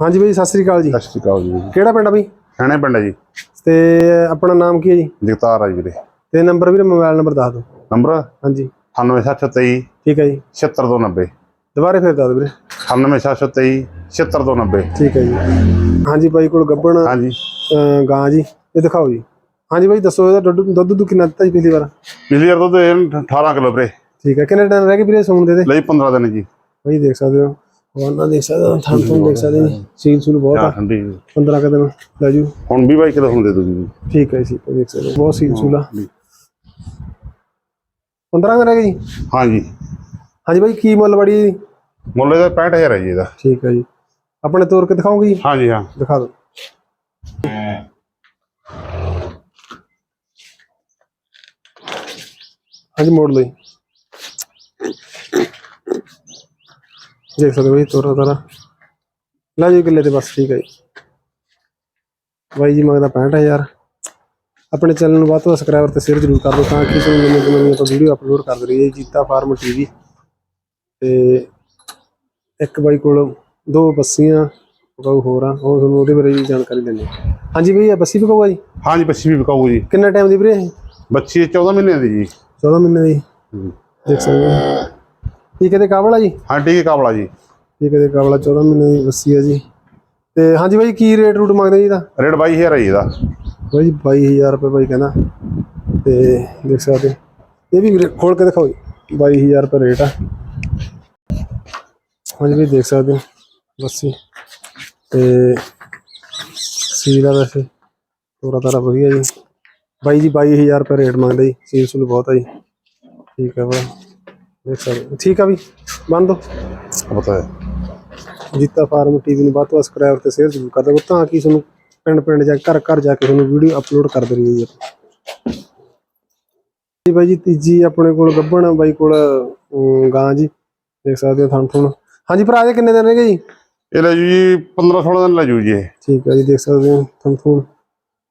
ਹਾਂਜੀ ਬਾਈ ਸਤਿ ਸ੍ਰੀ ਅਕਾਲ ਜੀ। ਸਤਿ ਸ਼੍ਰੀ ਅਕਾਲ ਜੀ। ਕਿਹੜਾ ਪਿੰਡ ਆ ਬਈ? ਸੈਣੇ ਪਿੰਡ ਹੈ ਜੀ। ਤੇ ਆਪਣਾ ਨਾਮ ਕੀ ਹੈ ਜੀ? ਜਗਤਾਰ ਆ ਜੀ ਵੀਰੇ। ਤੇ ਨੰਬਰ ਵੀਰੇ ਮੋਬਾਈਲ ਨੰਬਰ ਦੱਸ ਦਿਓ। ਨੰਬਰ? ਹਾਂਜੀ। 98723 ਠੀਕ ਹੈ ਜੀ। 76290 ਦੁਬਾਰੇ ਫਿਰ ਦੱਸ ਦਿਓ ਵੀਰੇ। 98723 76290 ਠੀਕ ਹੈ ਜੀ। ਹਾਂਜੀ ਬਾਈ ਕੋਲ ਗੱਬਣ ਹਾਂਜੀ। ਗਾਂ ਜੀ। ਇਹ ਦਿਖਾਓ ਜੀ। ਹਾਂਜੀ ਬਾਈ ਦੱਸੋ ਇਹਦਾ ਦੁੱਧ ਦੁੱਧ ਦੁੱਧ ਕਿੰਨਾ ਦਿੱਤਾ ਜੀ ਪਿਛਲੀ ਵਾਰ? ਪਿਛਲੀ ਵਾਰ ਦੁੱਧ ਇਹ 18 ਕਿਲੋ ਵੀਰੇ। ਠੀਕ ਹੈ। ਕਿੰਨੇ ਟਨ ਰਹਿ ਗਏ ਵੀਰੇ ਸੌਣ ਦੇ ਦੇ ਲਈ 15 ਦਿਨ ਜੀ। ਬਾਈ ਦੇਖ ਸਕਦੇ ਹੋ। ਵਾਨਾ ਦੇਖ ਸਕਦੇ ਹੋ ਥਣ ਥਣ ਦੇਖ ਸਕਦੇ ਹੋ ਸੀਲ ਸੂਲ ਬਹੁਤ ਆ। ਠੰਡੀ 15 ਕੁ ਦਿਨ ਲੈ ਜੂ ਹੁਣ ਵੀ ਬਾਈ ਕਿਲੋ ਹੁਣ ਦੇ ਜੀ ਠੀਕ ਹੈ ਜੀ ਦੇਖ ਸਕਦੇ ਹੋ ਬਹੁਤ ਸੀਲ ਸੂਲ ਆ। 15 ਦਿਨ ਰਹਿ ਗਏ ਜੀ? ਹਾਂਜੀ ਹਾਂਜੀ ਬਾਈ ਕੀ ਮੁੱਲ ਬੜੀ ਜੀ ਮੁੱਲ ਇਹਦਾ 65000 ਹੈ ਜੀ ਇਹਦਾ। ਠੀਕ ਹੈ ਜੀ। ਆਪਣੇ ਤੋਰ ਕੇ ਦਿਖਾਓਗੇ ਜੀ? ਹਾਂਜੀ ਹਾਂ। ਦਿਖਾ ਦਿਓ। ਹਾਂਜੀ ਮੋੜ ਲਈ ਦੇਖ ਸਕਦੇ ਹੋ ਜੀ ਤੋਰਾ ਤਾਰਾ। ਲੈ ਜੀ ਕਿੱਲੇ ਤੇ ਬਸ ਠੀਕ ਹੈ ਜੀ। ਬਾਈ ਜੀ ਮੰਗਦਾ 65000 ਆਪਣੇ ਚੈਨਲ ਨੂੰ ਵੱਧ ਤੋਂ ਸਬਸਕ੍ਰਾਈਬਰ ਤੇ ਸ਼ੇਅਰ ਜ਼ਰੂਰ ਕਰ ਦਿਓ ਤਾਂ ਕਿ ਤੁਹਾਨੂੰ ਨਵੀਂ ਤੋਂ ਨਵੀਂ ਆਪਾਂ ਵੀਡੀਓ ਅਪਲੋਡ ਕਰਦੇ ਰਹੀਏ ਜੀਤਾ ਫਾਰਮ ਟੀਵੀ। ਤੇ ਇੱਕ ਬਾਈ ਕੋਲ ਦੋ ਬੱਸੀਆਂ ਪਕਾਊ ਹੋਰ ਆ ਉਹ ਤੁਹਾਨੂੰ ਉਹਦੇ ਬਾਰੇ ਵੀ ਜਾਣਕਾਰੀ ਦਿੰਦੇ। ਹਾਂਜੀ ਬਈ ਇਹ ਬੱਸੀ ਪਕਾਊ ਆ ਜੀ? ਹਾਂਜੀ ਬੱਚੀ ਵੀ ਵਿਕਾਊ ਜੀ। ਕਿੰਨਾ ਟਾਈਮ ਦੀ ਵੀਰੇ ਇਹ? ਬੱਚੀ 14 ਮਹੀਨਿਆਂ ਦੀ ਜੀ। 14 ਮਹੀਨੇ ਦੀ। ਦੇਖ ਸਕਦੇ ਹੋ। ਠੀਕ ਹੈ ਤੇ ਕਾਬਲ ਜੀ? ਹਾਂ ਠੀਕ ਹੈ ਕਾਬਲਾ ਜੀ। ਠੀਕ ਹੈ ਤੇ ਕਾਬਲਾ 14 ਮਹੀਨੇ ਦੀ ਬੱਸੀ ਆ ਜੀ। ਤੇ ਹਾਂਜੀ ਬਾਈ ਕੀ ਰੇਟ ਰੂਟ ਮੰਗਦੇ ਜੀ ਇਹਦਾ? ਰੇਟ 22000 ਹੈ ਜੀ ਇਹਦਾ। ਬਾਈ 22000 ਰੁਪਏ ਬਾਈ ਕਹਿੰਦਾ। ਤੇ ਦੇਖ ਸਕਦੇ ਹੋ। ਇਹ ਵੀ ਵੀਰੇ ਖੋਲ ਕੇ ਦਿਖਾਓ ਜੀ। 22000 ਰੁਪਏ ਰੇਟ ਆ। ਹਾਂਜੀ ਵੀ ਦੇਖ ਸਕਦੇ ਹੋ ਬੱਸੀ। ਤੇ ਸੀਲ ਆ ਵੈਸੇ। ਤੋਰਾ ਤਾਰਾ ਵਧੀਆ ਜੀ। ਬਾਈ ਜੀ 22000 ਰੁਪਏ ਰੇਟ ਮੰਗਦੇ ਜੀ। ਸੀਲ ਸੂਲ ਬਹੁਤ ਆ ਜੀ। ਠੀਕ ਹੈ ਵਾ ਦੇਖ ਸਕਦੇ। ਠੀਕ ਆ ਵੀ? ਬੰਦ ਦੋ ਪਤਾ ਹੈ। ਜੀਤਾ ਫਾਰਮ ਟੀਵੀ ਨੂੰ ਵੱਧ ਤੋਂ ਵੱਧ ਸਬਸਕ੍ਰਾਈਬ ਤੇ ਸ਼ੇਅਰ ਜ਼ਰੂਰ ਕਰ ਦਿਓ। ਤਾਂ ਕਿ ਤੁਹਾਨੂੰ ਪਿੰਡ ਪਿੰਡ ਜਾਂ ਘਰ ਘਰ ਜਾ ਕੇ ਤੁਹਾਨੂੰ ਵੀਡੀਓ ਅਪਲੋਡ ਕਰਦੇ ਰਹੀਏ ਜੀ ਬਾਈ ਜੀ ਤੀਜੀ ਆਪਣੇ ਕੋਲ ਗੱਬਣ ਬਾਈ ਕੋਲ ਗਾਂ ਜੀ। ਦੇਖ ਸਕਦੇ ਹੋ ਥਣ ਥਣ। ਹਾਂਜੀ ਭਰਾ ਜੀ ਕਿੰਨੇ ਦਿਨ ਰਹਿ ਗਏ ਜੀ? ਇਹ ਲੈ ਜੂ ਜੀ 15 16 ਦਿਨ ਲੈ ਜੂ ਜੀ ਠੀਕ ਹੈ ਜੀ ਦੇਖ ਸਕਦੇ ਹੋ ਥਣ ਥਣ।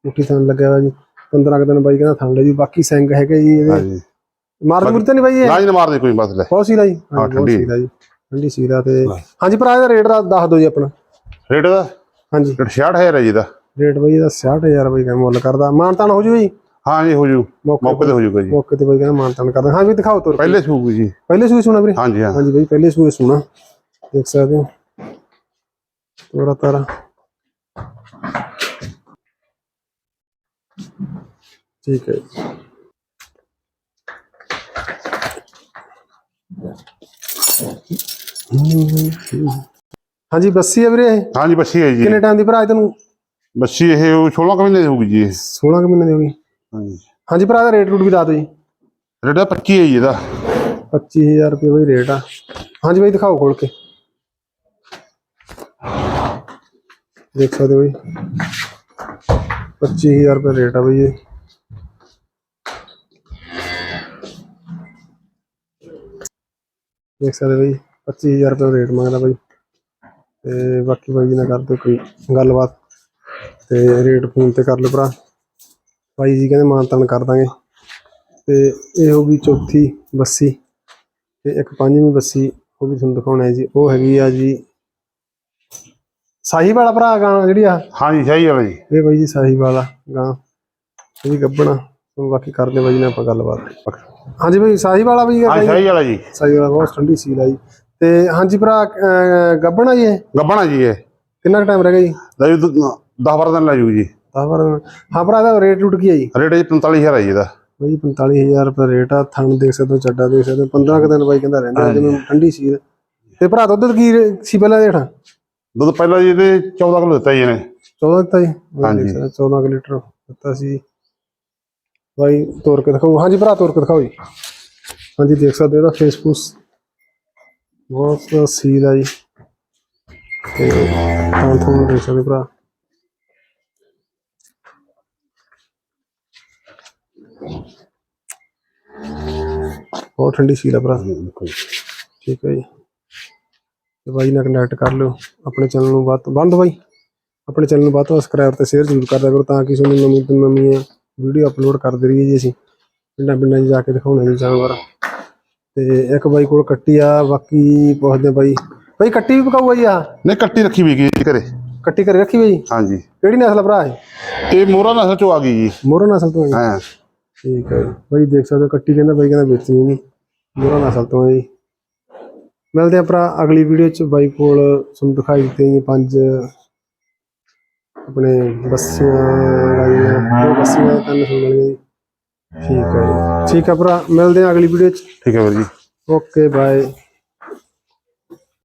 ਮੁੱਠੀ ਥਣ ਲੱਗਿਆ ਹੋਇਆ ਜੀ। 15 ਕੁ ਦਿਨ ਬਾਈ ਕਹਿੰਦਾ ਥਣ ਲੈ ਜੀ। ਬਾਕੀ ਸਿੰਘ ਹੈਗੇ ਜੀ ਇਹਦੇ। ਹਾਂਜੀ ਮਾਰ ਤਾਂ ਨਹੀਂ ਬਾਈ ਇਹ? ਨਾ ਜੀ ਨਾ ਮਾਰਦੇ ਕੋਈ ਬਸ ਲੈ। ਬਹੁਤ ਸੀਲਾ ਜੀ? ਹਾਂ, ਬਹੁਤ ਠੰਡੀ। ਜੀ। ਠੰਡੀ ਸੀਲਾ ਤੇ ਹਾਂਜੀ ਭਰਾ ਇਹਦਾ ਰੇਟ ਦਾ ਦੱਸ ਦਿਓ ਜੀ ਆਪਣਾ। ਰੇਟ ਦਾ? ਹਾਂਜੀ। ਰੇਟ 66000 ਹੈ ਜੀ ਇਹਦਾ। ਰੇਟ ਬਾਈ ਇਹਦਾ 66000 ਬਾਈ ਕਹਿੰਦਾ ਮੁੱਲ ਕਰਦਾ। ਮਾਨਤਾਨ ਹੋ ਜੂ ਜੀ ਹਾਂ ਜੀ ਹੋ ਜੂ। ਮੌਕੇ ਤੇ ਹੋ ਜੂਗਾ ਜੀ। ਮੌਕੇ ਤੇ ਬਾਈ ਕਹਿੰਦਾ ਮਾਨਤਾਨ ਕਰਦਾ। ਹਾਂ ਵੀ ਦਿਖਾਓ ਤੁਰ। ਪਹਿਲੇ ਸੂਗ ਜੀ। ਪਹਿਲੇ ਸੂਈ ਸੁਣਾ ਵੀਰੇ? ਹਾਂਜੀ ਹਾਂ। ਹਾਂਜੀ ਬਾਈ ਪਹਿਲੇ ਸੂਈ ਸੁਣਾ। ਦੇਖ ਸਕਦੇ ਹੋ। ਤੋਰਾ ਤਾਰਾ। ਠੀਕ ਹੈ ਜੀ। ਹਾਂਜੀ ਬੱਸੀ ਹੈ ਵੀਰੇ ਇਹ? ਹਾਂਜੀ ਬੱਸੀ ਹੈ ਜੀ। ਕਿੰਨੇ ਟਾਈਮ ਦੀ ਭਰਾ ਇਹ ਤੈਨੂੰ? ਬੱਸੀ ਇਹ ਉਹ 16 ਕੁ ਮਹੀਨੇ ਦੀ ਹੋਊਗੀ ਜੀ ਇਹ। 16 ਕੁ ਮਹੀਨੇ ਦੀ ਹੋ ਗਈ। ਹਾਂਜੀ। ਹਾਂਜੀ ਭਰਾ ਦਾ ਰੇਟ ਰੂਟ ਵੀ ਦੱਸ ਦਿਓ ਜੀ। ਰੇਟ ਦਾ 25 ਹੈ ਜੀ ਇਹਦਾ। 25000 ਰੁਪਏ ਬਈ ਰੇਟ ਆ। ਹਾਂਜੀ ਬਾਈ ਦਿਖਾਓ ਖੋਲ ਕੇ। ਦੇਖ ਸਕਦੇ ਹੋ ਬਈ। 25000 ਰੁਪਏ ਰੇਟ ਆ ਬਈ ਇਹ। ਦੇਖ ਸਕਦੇ ਬਈ। 25000 ਰੁਪਏ ਰੇਟ ਮੰਗਦਾ ਬਈ। ਤੇ ਬਾਕੀ ਬਾਈ ਜੀ ਨਾਲ ਕਰਦੇ ਕੋਈ ਗੱਲਬਾਤ। ਤੇ ਰੇਟ ਫੋਨ ਤੇ ਕਰ ਲਓ ਭਰਾ। ਬਾਈ ਜੀ ਕਹਿੰਦੇ ਮਾਨਤਾਨ ਕਰ ਦਾਂਗੇ। ਤੇ ਇਹ ਹੋ ਗਈ ਚੌਥੀ ਬੱਸੀ। ਤੇ ਇੱਕ ਪੰਜਵੀਂ ਬੱਸੀ ਉਹ ਵੀ ਤੁਹਾਨੂੰ ਦਿਖਾਉਣਾ ਹੈ ਜੀ। ਉਹ ਹੈਗੀ ਆ ਜੀ ਸਾਹੀਵਾਲਾ ਭਰਾ ਗਾਂ ਜਿਹੜੀ ਆ। ਹਾਂਜੀ ਸਹੀ ਹੈ ਜੀ। ਇਹ ਬਾਈ ਜੀ ਸਾਹੀਵਾਲਾ ਗਾਂ। ਇਹ ਵੀ ਗੱਬਣਾ ਤੁਹਾਨੂੰ ਬਾਕੀ ਕਰਦੇ ਬਾਈ ਨਾਲ ਆਪਾਂ ਗੱਲਬਾਤ। ਹਾਂਜੀ ਬਾਈ ਸਾਹੀਵਾਲਾ ਵੀ ਹਾਂ ਸਹੀ ਵਾਲਾ ਜੀ। ਸਾਹੀਵਾਲਾ ਬਹੁਤ ਠੰਡੀ ਸੀਲ ਆ ਜੀ। ਤੇ ਹਾਂਜੀ ਭਰਾ ਅਹ, ਗੱਬਣਾ ਜੀ ਇਹ? ਗੱਬਣਾ ਜੀ ਇਹ। ਕਿੰਨਾ ਟਾਈਮ ਰਹਿ ਗਿਆ ਜੀ? ਲੈ ਜੂ 10 12 ਦਿਨ ਲੈ ਜੂ ਜੀ। ਦਸ ਵਾਰ ਹਾਂ ਭਰਾ ਦਾ ਰੇਟ ਰੂਟ ਕੀ ਹੈ ਜੀ? ਰੇਟ ਜੀ 45000 ਹੈ ਜੀ ਇਹਦਾ। ਬਾਈ 45000 ਰੁਪਏ ਰੇਟ ਆ ਥਣ ਦੇਖ ਸਕਦੇ ਹੋ ਚੱਡਾ ਦੇਖ ਸਕਦੇ ਹੋ 15 ਕੁ ਦਿਨ ਬਾਈ ਕਹਿੰਦਾ ਰਹਿੰਦਾ ਜਿਵੇਂ ਠੰਡੀ ਸੀ ਤੇ ਭਰਾ ਦੁੱਧ ਕੀ ਰੇ- ਸੀ ਪਹਿਲਾਂ ਦੇਣਾ ਦੁੱਧ ਪਹਿਲਾਂ ਜੀ ਇਹਦੇ 14 ਕਿਲੋ ਦਿੱਤਾ ਜੀ ਇਹਨੇ। 14 ਦਿੱਤਾ ਜੀ? ਹਾਂਜੀ। ਦੇਖ ਸਕਦੇ ਹੋ, 14 ਕੁ ਲੀਟਰ ਦਿੱਤਾ ਸੀ ਬਾਈ ਤੋਰ ਕੇ ਦਿਖਾਓ। ਹਾਂਜੀ ਭਰਾ ਤੋਰ ਕੇ ਦਿਖਾਓ ਜੀ। ਹਾਂਜੀ ਦੇਖ ਸਕਦੇ ਹੋ ਇਹਦਾ ਫੇਸਬੁੱਕ ਬਹੁਤ ਸੀਲ ਆ ਜੀ। ਤੇ ਤਾਂ ਤੁਹਾਨੂੰ ਦੇਖ ਸਕਦੇ ਭਰਾ। ਬਹੁਤ ਠੰਡੀ ਸੀਲ ਆ ਭਰਾ। ਠੀਕ ਹੈ ਜੀ। ਤੇ ਬਾਈ ਨਾਲ ਕੰਟੈਕਟ ਕਰ ਲਿਓ। ਆਪਣੇ ਚੈਨਲ ਨੂੰ ਵੱਧ ਬੰਦ ਬਾਈ। ਆਪਣੇ ਚੈਨਲ ਨੂੰ ਵੱਧ ਤੋਂ ਸਬਸਕ੍ਰਾਈਬ ਤੇ ਸ਼ੇਅਰ ਜ਼ਰੂਰ ਕਰਦਿਆ ਕਰੋ ਤਾਂ ਕਿ ਤੁਹਾਨੂੰ ਨਵੀਂ ਤੋਂ ਨਵੀਆਂ ਵੀਡੀਓ ਅਪਲੋਡ ਕਰਦੇ ਰਹੀਏ ਜੀ ਅਸੀਂ। ਪਿੰਡਾਂ ਪਿੰਡਾਂ 'ਚ ਜਾ ਕੇ ਦਿਖਾਉਣੇ ਜੀ ਜਾਨਵਰ। ਤੇ ਇੱਕ ਬਾਈ ਕੋਲ ਕੱਟੀ ਆ ਬਾਕੀ ਪੁੱਛਦੇ ਬਾਈ। ਬਾਈ ਕੱਟੀ ਵੀ ਪਕਾਊਗਾ ਜੀ ਆ? ਨਹੀਂ ਕੱਟੀ ਰੱਖੀ ਵੀ ਗਈ ਘਰੇ। ਕੱਟੀ ਘਰੇ ਰੱਖੀ ਬਈ ਹਾਂਜੀ। ਕਿਹੜੀ ਨਸਲ ਭਰਾ ਹੈ ਇਹ ਮੋਹਰਾ ਨਸਲ ਚੋਂ ਆ ਗਈ ਜੀ। ਮੋਹਰਾ ਨਸਲ ਤੋਂ ਹੈ। ਹਾਂ। ਠੀਕ ਹੈ। ਬਾਈ ਦੇਖ ਸਕਦੇ ਹੋ ਕੱਟੀ ਕਹਿੰਦਾ ਬਾਈ ਕਹਿੰਦਾ ਵੇਚਣੀ ਨਹੀਂ। ਮੋਹਰਾ ਨਸਲ ਤੋਂ ਹੈ ਜੀ। ਮਿਲਦੇ ਆ ਭਰਾ ਅਗਲੀ ਵੀਡੀਓ ਚ। ਬਾਈ ਕੋਲ ਤੁਹਾਨੂੰ ਦਿਖਾਈ ਦਿੱਤੇ ਜੀ ਪੰਜ ਆਪਣੇ ਬੱਸੀਆਂ ਗਾਈਆਂ ਦੋ ਬੱਸੀਆਂ ਤਿੰਨ ਸੁਣ ਲਈਆਂ ਜੀ। ਠੀਕ ਹੈ ਜੀ। ਠੀਕ ਹੈ ਭਰਾ ਮਿਲਦੇ ਆ ਅਗਲੀ ਵੀਡੀਓ ਚ। ਠੀਕ ਹੈ ਵੀਰ ਜੀ। Okay bye